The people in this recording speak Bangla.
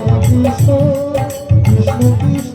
কৃষ্ণ কৃষ্ণ কৃষ্ণ